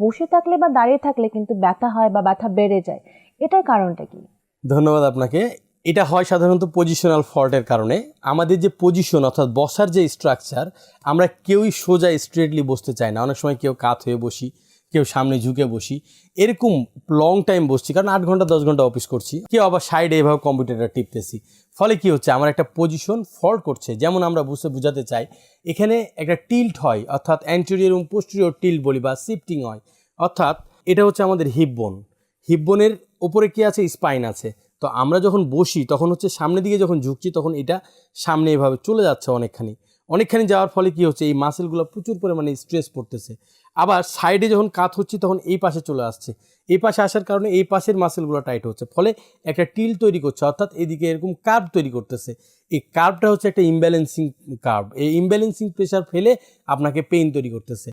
বসে থাকলে বা দাঁড়িয়ে থাকলে কিন্তু ব্যথা হয় বা ব্যথা বেড়ে যায়। এটার কারণটা কি? ধন্যবাদ আপনাকে। এটা হয় সাধারণত পজিশনাল ফল্টের কারণে। আমাদের যে পজিশন অর্থাৎ বসার যে স্ট্রাকচার আমরা কেউই সোজা স্ট্রেটলি বসতে চাই না। অনেক সময় কেউ কাত হয়ে বসি। কেউ সামনে ঝুঁকে বসি। এরকম লং টাইম বসছি, কারণ আট ঘণ্টা, দশ ঘণ্টা অফিস করছি। কেউ আবার সাইডে এভাবে কম্পিউটারটা টিপতেছি। ফলে কি হচ্ছে? আমার একটা পজিশন ফল্ট করছে। যেমন আমরা বুঝতে বোঝাতে চাই, এখানে একটা টিল্ট হয়, অর্থাৎ অ্যান্টেরিয়র এবং পোস্টেরিয়র টিল্ট বলি বা শিফটিং হয়। অর্থাৎ এটা হচ্ছে আমাদের হিপ বোন হিপ বোনের ওপরে কি আছে? স্পাইন আছে। তো আমরা যখন বসি, তখন হচ্ছে সামনের দিকে যখন ঝুঁকছি, তখন এটা সামনে এভাবে চলে যাচ্ছে অনেকখানি। অনেকখানি যাওয়ার ফলে কি হচ্ছে, এই মাসেলগুলো প্রচুর পরিমাণে স্ট্রেস পড়তেছে। আবার সাইডে যখন কাত হচ্ছে, তখন এই পাশে চলে আসছে। এই পাশে আসার কারণে এই পাশের মাসেলগুলো টাইট হচ্ছে। ফলে একটা টিল তৈরি করছে, অর্থাৎ এদিকে এরকম কার্ভ তৈরি করতেছে। এই কার্ভটা হচ্ছে একটা ইমব্যালেন্সিং কার্ভ এই ইমব্যালেন্সিং প্রেশার ফেলে আপনাকে পেইন তৈরি করতেছে।